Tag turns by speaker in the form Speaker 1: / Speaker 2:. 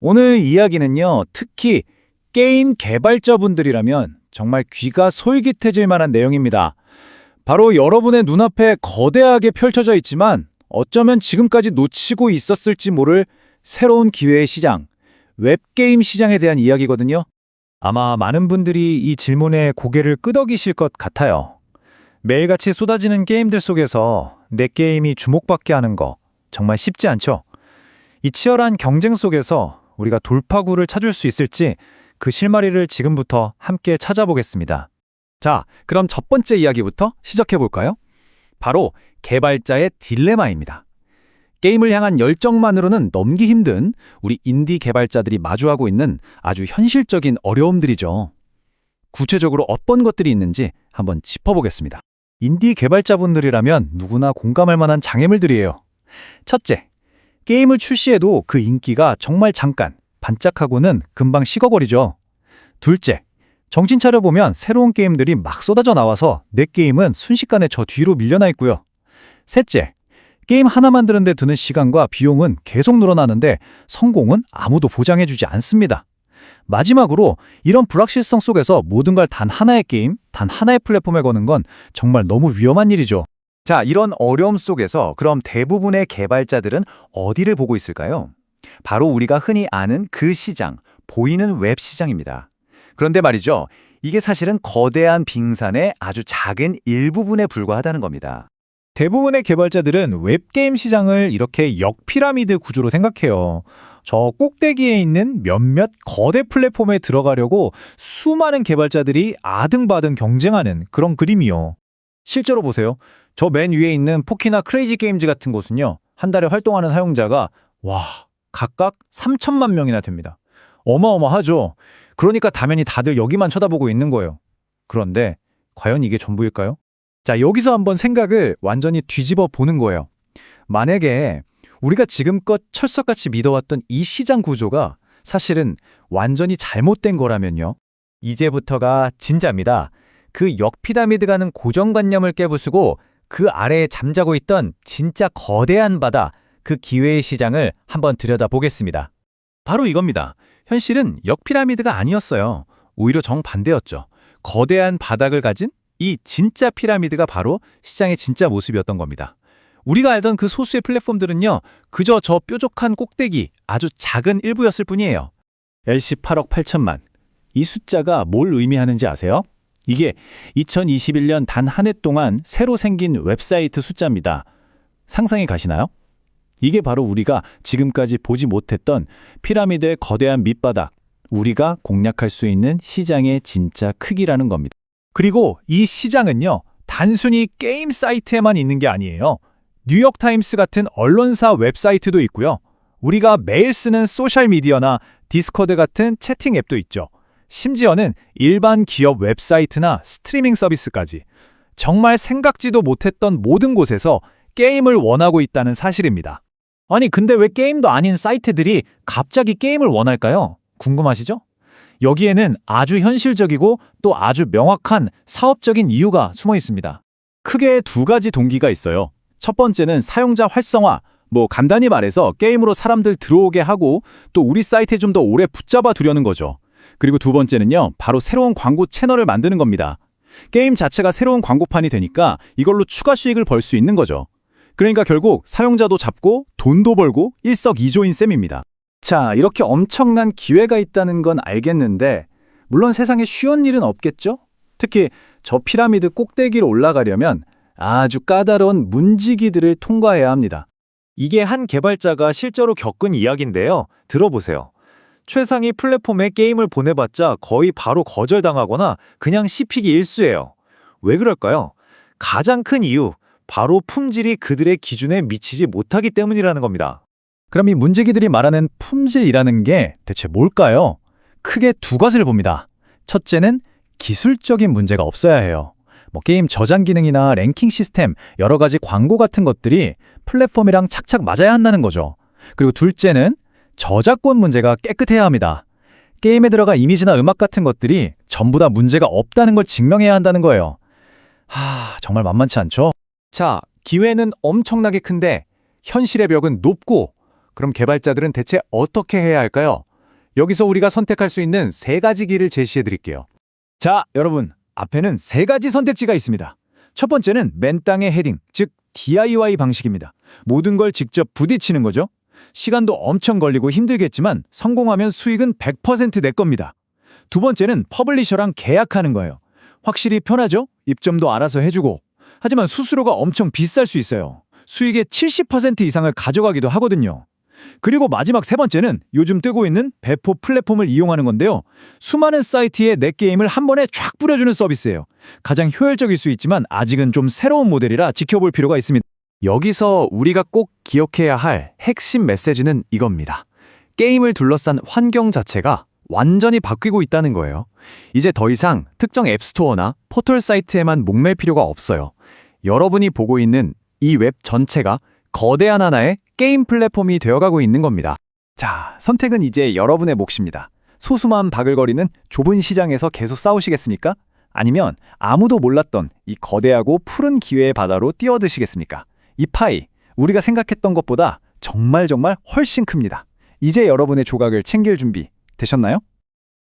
Speaker 1: 오늘 이야기는요, 특히 게임 개발자분들이라면 정말 귀가 솔깃해질 만한 내용입니다. 바로 여러분의 눈앞에 거대하게 펼쳐져 있지만 어쩌면 지금까지 놓치고 있었을지 모를 새로운 기회의 시장, 웹게임 시장에 대한 이야기거든요. 아마 많은 분들이 이 질문에 고개를 끄덕이실 것 같아요. 매일같이 쏟아지는 게임들 속에서 내 게임이 주목받게 하는 거 정말 쉽지 않죠? 이 치열한 경쟁 속에서 우리가 돌파구를 찾을 수 있을지 그 실마리를 지금부터 함께 찾아보겠습니다.
Speaker 2: 자, 그럼 첫 번째 이야기부터 시작해 볼까요? 바로 개발자의 딜레마입니다. 게임을 향한 열정만으로는 넘기 힘든 우리 인디 개발자들이 마주하고 있는 아주 현실적인 어려움들이죠. 구체적으로 어떤 것들이 있는지 한번 짚어보겠습니다.
Speaker 1: 인디 개발자분들이라면 누구나 공감할 만한 장애물들이에요. 첫째, 게임을 출시해도 그 인기가 정말 잠깐, 반짝하고는 금방 식어버리죠. 둘째, 정신 차려보면 새로운 게임들이 막 쏟아져 나와서 내 게임은 순식간에 저 뒤로 밀려나 있고요. 셋째, 게임 하나 만드는데 드는 시간과 비용은 계속 늘어나는데 성공은 아무도 보장해주지 않습니다. 마지막으로 이런 불확실성 속에서 모든 걸 단 하나의 게임, 단 하나의 플랫폼에 거는 건 정말 너무 위험한 일이죠.
Speaker 2: 자, 이런 어려움 속에서 그럼 대부분의 개발자들은 어디를 보고 있을까요? 바로 우리가 흔히 아는 그 시장, 보이는 웹 시장입니다. 그런데 말이죠. 이게 사실은 거대한 빙산의 아주 작은 일부분에 불과하다는 겁니다.
Speaker 1: 대부분의 개발자들은 웹게임 시장을 이렇게 역피라미드 구조로 생각해요. 저 꼭대기에 있는 몇몇 거대 플랫폼에 들어가려고 수많은 개발자들이 아등바등 경쟁하는 그런 그림이요. 실제로 보세요. 저 맨 위에 있는 포키나 크레이지 게임즈 같은 곳은요. 한 달에 활동하는 사용자가 와, 각각 3천만 명이나 됩니다. 어마어마하죠. 그러니까 당연히 다들 여기만 쳐다보고 있는 거예요. 그런데 과연 이게 전부일까요? 자, 여기서 한번 생각을 완전히 뒤집어 보는 거예요. 만약에 우리가 지금껏 철석같이 믿어왔던 이 시장 구조가 사실은 완전히 잘못된 거라면요. 이제부터가 진짜입니다. 그 역피라미드 가는 고정관념을 깨부수고 그 아래에 잠자고 있던 진짜 거대한 바다, 그 기회의 시장을 한번 들여다보겠습니다.
Speaker 2: 바로 이겁니다. 현실은 역피라미드가 아니었어요. 오히려 정반대였죠. 거대한 바닥을 가진 이 진짜 피라미드가 바로 시장의 진짜 모습이었던 겁니다. 우리가 알던 그 소수의 플랫폼들은요, 그저 저 뾰족한 꼭대기, 아주 작은 일부였을 뿐이에요.
Speaker 1: LC 8억 8천만. 이 숫자가 뭘 의미하는지 아세요? 이게 2021년 단 한 해 동안 새로 생긴 웹사이트 숫자입니다. 상상이 가시나요? 이게 바로 우리가 지금까지 보지 못했던 피라미드의 거대한 밑바닥, 우리가 공략할 수 있는 시장의 진짜 크기라는 겁니다. 그리고 이 시장은요, 단순히 게임 사이트에만 있는 게 아니에요. 뉴욕타임스 같은 언론사 웹사이트도 있고요. 우리가 매일 쓰는 소셜미디어나 디스코드 같은 채팅 앱도 있죠. 심지어는 일반 기업 웹사이트나 스트리밍 서비스까지 정말 생각지도 못했던 모든 곳에서 게임을 원하고 있다는 사실입니다. 아니, 근데 왜 게임도 아닌 사이트들이 갑자기 게임을 원할까요? 궁금하시죠? 여기에는 아주 현실적이고 또 아주 명확한 사업적인 이유가 숨어 있습니다.
Speaker 2: 크게 두 가지 동기가 있어요. 첫 번째는 사용자 활성화, 뭐 간단히 말해서 게임으로 사람들 들어오게 하고 또 우리 사이트에 좀 더 오래 붙잡아 두려는 거죠. 그리고 두 번째는요, 바로 새로운 광고 채널을 만드는 겁니다. 게임 자체가 새로운 광고판이 되니까 이걸로 추가 수익을 벌 수 있는 거죠. 그러니까 결국 사용자도 잡고 돈도 벌고 일석이조인 셈입니다. 자, 이렇게 엄청난 기회가 있다는 건 알겠는데 물론 세상에 쉬운 일은 없겠죠? 특히 저 피라미드 꼭대기로 올라가려면 아주 까다로운 문지기들을 통과해야 합니다.
Speaker 1: 이게 한 개발자가 실제로 겪은 이야기인데요. 들어보세요. 최상위 플랫폼에 게임을 보내봤자 거의 바로 거절당하거나 그냥 씹히기 일쑤예요. 왜 그럴까요? 가장 큰 이유, 바로 품질이 그들의 기준에 미치지 못하기 때문이라는 겁니다. 그럼 이 문제기들이 말하는 품질이라는 게 대체 뭘까요? 크게 두 가지를 봅니다. 첫째는 기술적인 문제가 없어야 해요. 뭐 게임 저장 기능이나 랭킹 시스템, 여러 가지 광고 같은 것들이 플랫폼이랑 착착 맞아야 한다는 거죠. 그리고 둘째는 저작권 문제가 깨끗해야 합니다. 게임에 들어가 이미지나 음악 같은 것들이 전부 다 문제가 없다는 걸 증명해야 한다는 거예요. 하, 정말 만만치 않죠? 자, 기회는 엄청나게 큰데 현실의 벽은 높고 그럼 개발자들은 대체 어떻게 해야 할까요?
Speaker 2: 여기서 우리가 선택할 수 있는 세 가지 길을 제시해 드릴게요. 자, 여러분. 앞에는 세 가지 선택지가 있습니다. 첫 번째는 맨 땅의 헤딩, 즉 DIY 방식입니다. 모든 걸 직접 부딪히는 거죠. 시간도 엄청 걸리고 힘들겠지만 성공하면 수익은 100%내 겁니다. 두 번째는 퍼블리셔랑 계약하는 거예요. 확실히 편하죠? 입점도 알아서 해주고. 하지만 수수료가 엄청 비쌀 수 있어요. 수익의 70% 이상을 가져가기도 하거든요. 그리고 마지막 세 번째는 요즘 뜨고 있는 배포 플랫폼을 이용하는 건데요. 수많은 사이트에 내 게임을 한 번에 쫙 뿌려주는 서비스예요. 가장 효율적일 수 있지만 아직은 좀 새로운 모델이라 지켜볼 필요가 있습니다. 여기서 우리가 꼭 기억해야 할 핵심 메시지는 이겁니다. 게임을 둘러싼 환경 자체가 완전히 바뀌고 있다는 거예요. 이제 더 이상 특정 앱스토어나 포털 사이트에만 목맬 필요가 없어요. 여러분이 보고 있는 이 웹 전체가 거대한 하나의 게임 플랫폼이 되어가고 있는 겁니다. 자, 선택은 이제 여러분의 몫입니다. 소수만 바글거리는 좁은 시장에서 계속 싸우시겠습니까? 아니면 아무도 몰랐던 이 거대하고 푸른 기회의 바다로 뛰어드시겠습니까? 이 파이, 우리가 생각했던 것보다 정말 정말 훨씬 큽니다. 이제 여러분의 조각을 챙길 준비 되셨나요?